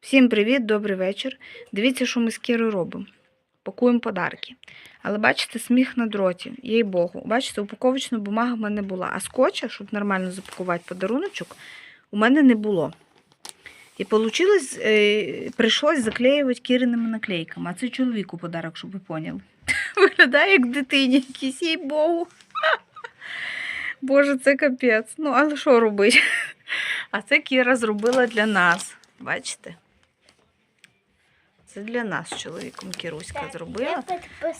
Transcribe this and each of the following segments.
Всім привіт, добрий вечір. Дивіться, що ми з Кірою робимо. Пакуємо подарки. Але бачите, сміх на дроті, їй Богу. Бачите, упаковочна бумага в мене була. А скотча, щоб нормально запакувати подаруночок, у мене не було. І получилось, е, прийшлось заклеювати кіриними наклейками. А це чоловіку подарок, щоб ви поняли. Виглядає як дитині якійсь, їй Богу. Боже, це капець. Ну, але що робити? А це Кіра зробила для нас. Бачите? Це для нас чоловіком Кіруська зробила.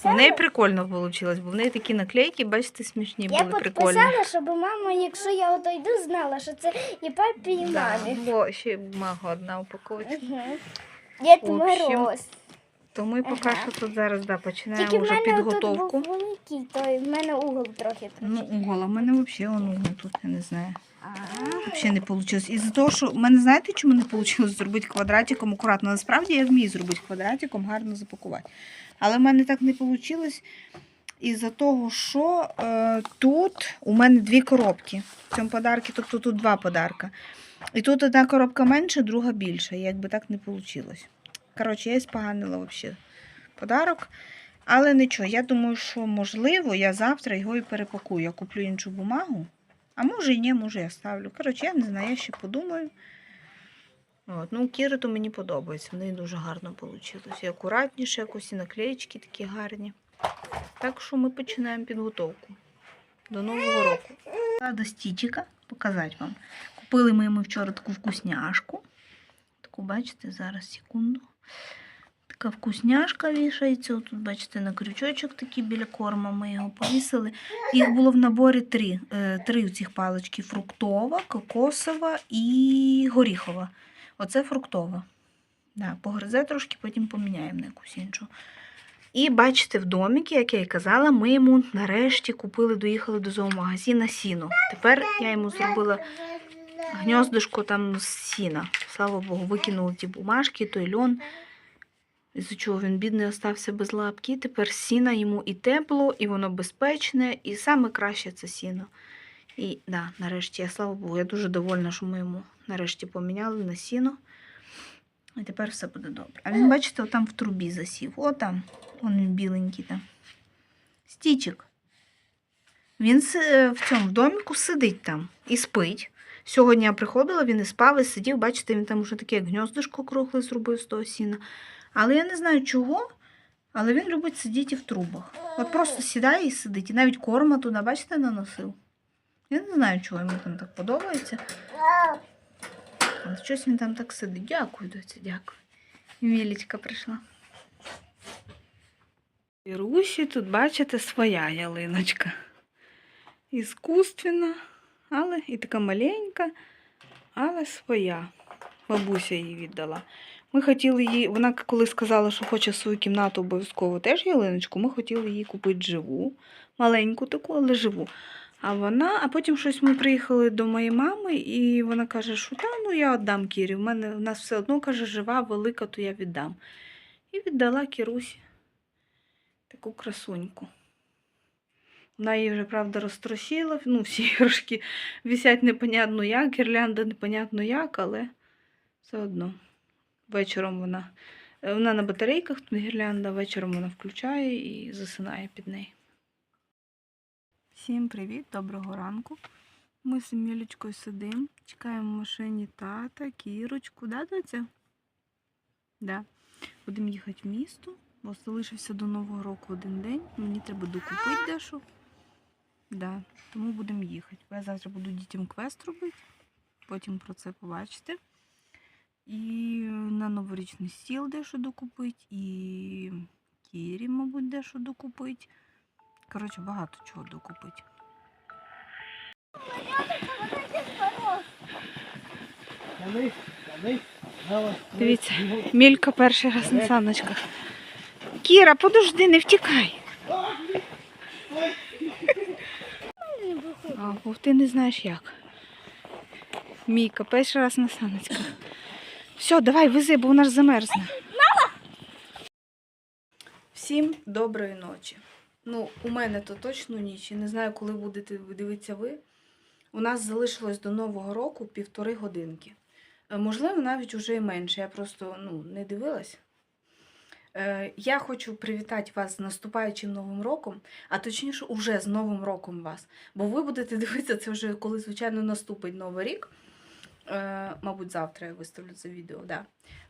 В неї прикольно вийшло, бо в неї такі наклейки, бачите, смішні я були прикольні. підписала, щоб мама, якщо я отойду, знала, що це і папі, і Да, мамі. бо ще бумага одна упаковочка. Угу. Дід Мороз. То ми поки Ага. що тут зараз да, Тільки починаємо в мене підготовку. тут був великий, то в мене угол трохи. Ну, угол, а в мене взагалі угол тут, я не знаю. Взагалі не вийшло. Із-за того, що в мене знаєте, чому не вийшло зробити квадратиком акуратно? Насправді я вмію зробити квадратиком, гарно запакувати. Але в мене так не вийшло із-за того, що е, тут у мене дві коробки. В цьому подарки, тобто тут два подарка. І тут одна коробка менша, друга більша. Якби так не вийшло. Коротше, я споганила взагалі подарок. Але нічого, я думаю, що можливо, я завтра його і перепакую. Я куплю іншу бумагу. А може і ні, може я ставлю. Коротше, я не знаю, я ще подумаю. От, ну, Кіри то мені подобається, в неї дуже гарно вийшло. І акуратніше, якось і наклеїчки такі гарні. Так що ми починаємо підготовку до Нового року. До стічика показати вам. Купили ми йому вчора таку вкусняшку. Таку, бачите, зараз секунду. Така вкусняшка вішається. Тут, бачите, на крючочок такий біля корма ми його повісили. Їх було в наборі три. Е, Три цих палички: фруктова, кокосова і горіхова. Оце фруктова. Да, погризе трошки, потім поміняємо на якусь іншу. І бачите, в доміки, як я і казала, ми йому нарешті купили, доїхали до зоомагазина сіно. Тепер я йому зробила гніздишко там з сіна. Слава Богу, викинули ті бумажки, той льон. Із-за чого він бідний остався без лапки. Тепер сіна йому і тепло, і воно безпечне, і саме краще це сіно. І да, нарешті, я слава Богу, я дуже довольна, що ми йому нарешті поміняли на сіно. І тепер все буде добре. А він, бачите, там в трубі засів. О, там, он він біленький там. Стічик. Він е, в цьому в доміку сидить там і спить. Сьогодні я приходила, він і спав, і сидів, бачите, він там уже таке як гніздишко кругле зробив з того сіна. Але я не знаю чого, але він любить сидіти в трубах. От просто сідає і сидить. І навіть корма туди, бачите, наносив. Я не знаю, чого йому там так подобається. Але щось він там так сидить. Дякую, доця, дякую. І Мілічка прийшла. І Русі тут, бачите, своя ялиночка. Іскусственна, але і така маленька, але своя. Бабуся її віддала. Ми хотіли її, вона коли сказала, що хоче свою кімнату обов'язково теж ялиночку, ми хотіли її купити живу, маленьку таку, але живу. А вона, а потім щось ми приїхали до моєї мами, і вона каже, що та ну я віддам Кірі. В мене в нас все одно каже, жива, велика, то я віддам. І віддала Кірусі таку красуньку. Вона її вже, правда, розтрощила. Ну, всі іграшки висять непонятно як, гірлянда непонятно як, але все одно. Вечором вона, е, вона на батарейках, тут гірлянда, вечором вона включає і засинає під неї. Всім привіт, доброго ранку. Ми з Емілічкою сидимо, чекаємо в машині тата, кірочку, да, доця? Да. Будемо їхати в місто, бо залишився до Нового року один день. Мені треба докупити дещо. Да. Тому будемо їхати. Я завтра буду дітям квест робити, потім про це побачите. І на новорічний стіл дещо докупити, і Кірі, мабуть, дещо докупити. Коротше, багато чого докупити. Дивіться, Мілька перший раз на саночках. Кіра, подожди, не втікай. А, ти не знаєш як. Мійка, перший раз на саночках. Все, давай, вези, бо вона ж замерзне. Всім доброї ночі. Ну, у мене то точно ніч. і Не знаю, коли будете дивитися ви. У нас залишилось до Нового року півтори годинки. Е, Можливо, навіть уже і менше. Я просто ну, не дивилась. Е, Я хочу привітати вас з наступаючим Новим роком, а точніше, уже з Новим роком вас. Бо ви будете дивитися це вже, коли, звичайно, наступить Новий рік. Е, Мабуть, завтра я виставлю це відео. Да.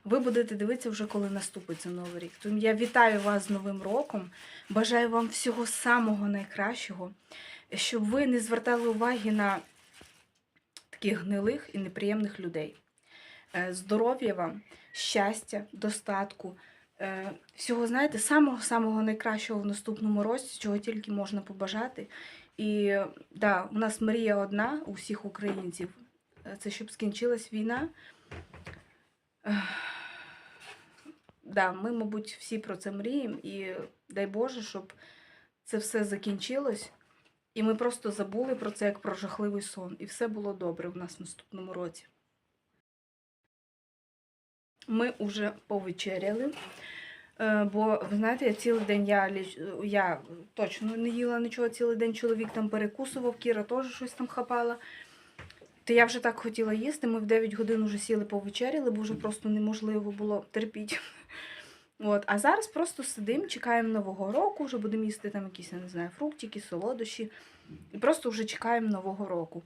Ви будете дивитися вже, коли наступить цей Новий рік. Тому я вітаю вас з Новим роком. Бажаю вам всього самого найкращого, щоб ви не звертали уваги на таких гнилих і неприємних людей. Е, Здоров'я вам, щастя, достатку, е, всього, знаєте, самого-самого найкращого в наступному році, чого тільки можна побажати. І да, у нас мрія одна у всіх українців. Е, Це щоб скінчилась війна. Да, ми, мабуть, всі про це мріємо, і дай Боже, щоб це все закінчилось. І ми просто забули про це як про жахливий сон. І все було добре в нас в наступному році. Ми вже повечеряли. Е, Бо, ви знаєте, я цілий день я, я точно не їла нічого, цілий день чоловік там перекусував, Кіра теж щось там хапала. То я вже так хотіла їсти. Ми в 9 годин вже сіли повечеряли, бо вже просто неможливо було терпіти. От, а зараз просто сидимо, чекаємо Нового року, вже будемо їсти там якісь, я не знаю, фруктики, солодощі. І просто вже чекаємо Нового року.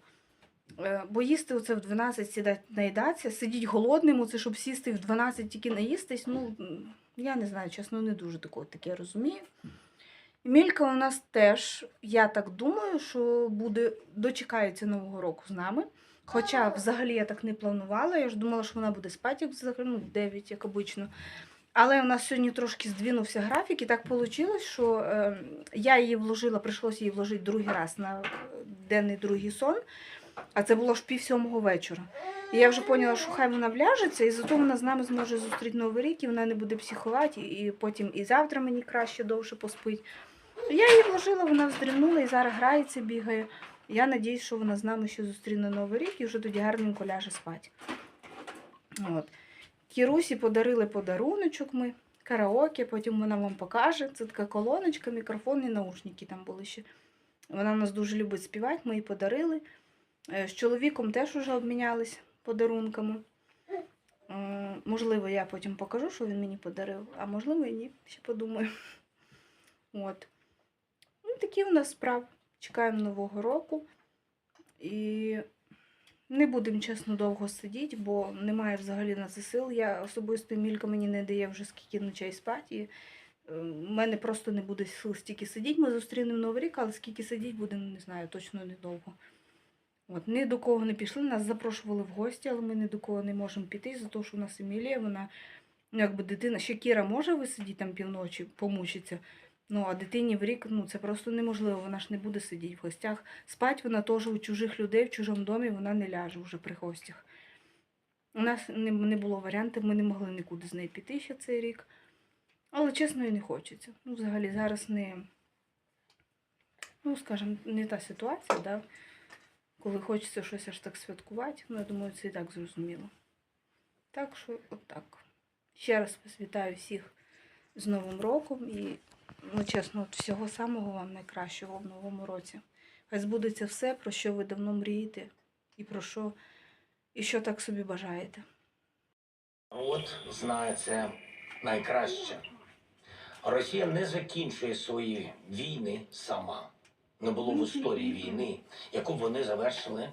Е, Бо їсти оце в 12 сідати наїдатися, сидіть голодним, оце, щоб сісти в 12 тільки наїстись, ну, я не знаю, чесно, не дуже таке розумію. Мілька у нас теж, я так думаю, що буде дочекається Нового року з нами. Хоча взагалі я так не планувала. Я ж думала, що вона буде спати як взагалі, ну, в 9, як обично. Але у нас сьогодні трошки здвинувся графік, і так вийшло, що е, я її вложила, прийшлося її вложити другий раз на денний другий сон, а це було ж пів сьомого вечора. І я вже поняла, що хай вона вляжеться, і зато вона з нами зможе зустріти Новий рік, і вона не буде психувати, і потім і завтра мені краще довше поспить. Я її вложила, вона вздрімнула і зараз грається, бігає. Я надіюсь, що вона з нами ще зустріне Новий рік і вже тоді гарненько ляже спати. От. Кірусі подарили подаруночок ми, караоке, потім вона вам покаже. Це така колоночка, мікрофон і наушники там були ще. Вона нас дуже любить співати, ми їй подарили. Е, З чоловіком теж вже обмінялись подарунками. Е, Можливо, я потім покажу, що він мені подарив, а можливо і ні, ще подумаю. От. Ну, такі у нас справи. Чекаємо Нового року. І не будемо, чесно, довго сидіти, бо немає взагалі на це сил. Я особисто Мілька мені не дає вже скільки ночей спати. І е, мене просто не буде сил стільки сидіти. Ми зустрінемо Новий рік, але скільки сидіти будемо, не знаю, точно недовго. От, ні до кого не пішли, нас запрошували в гості, але ми ні до кого не можемо піти, за того, що у нас Емілія, вона, ну, якби дитина, ще Кіра може висидіти там півночі, помучиться. Ну, а дитині в рік, ну це просто неможливо, вона ж не буде сидіти в гостях. Спать вона теж у чужих людей, в чужому домі вона не ляже вже при гостях. У нас не, було варіантів, ми не могли нікуди з нею піти ще цей рік. Але чесно і не хочеться. Ну, взагалі, зараз не, ну, скажімо, не та ситуація, да, коли хочеться щось аж так святкувати. Ну, я думаю, це і так зрозуміло. Так що, отак. Ще раз вітаю всіх з Новим роком і ну, чесно, от всього самого вам найкращого в новому році. Хай збудеться все, про що ви давно мрієте, і про що, і що так собі бажаєте. От знає це найкраще. Росія не закінчує свої війни сама. Не було в історії війни, яку б вони завершили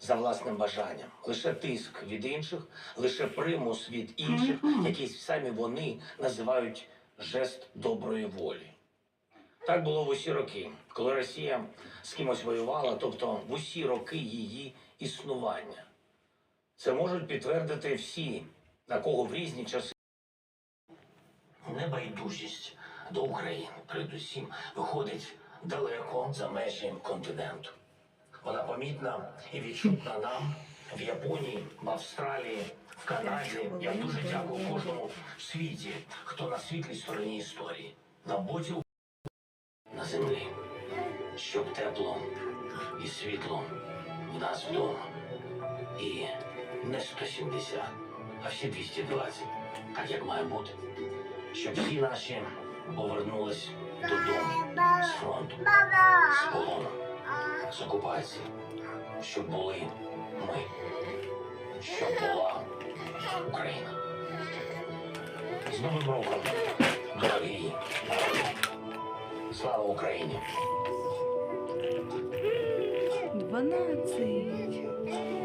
за власним бажанням. Лише тиск від інших, лише примус від інших, який самі вони називають жест доброї волі. Так було в усі роки, коли Росія з кимось воювала, тобто в усі роки її існування. Це можуть підтвердити всі, на кого в різні часи. Небайдужість до України, передусім, виходить далеко за межі континенту. Вона помітна і відчутна нам в Японії, в Австралії, в Канаді. Я дуже дякую кожному в світі, хто на світлій стороні історії, на боці на землі, щоб тепло і світло в нас вдома. І не 170, а всі 220, так як має бути. Щоб всі наші повернулись додому з фронту, з полону, з окупації, щоб були ми, щоб була Україна. З Новим роком, дорогі. Слава Україні! 12.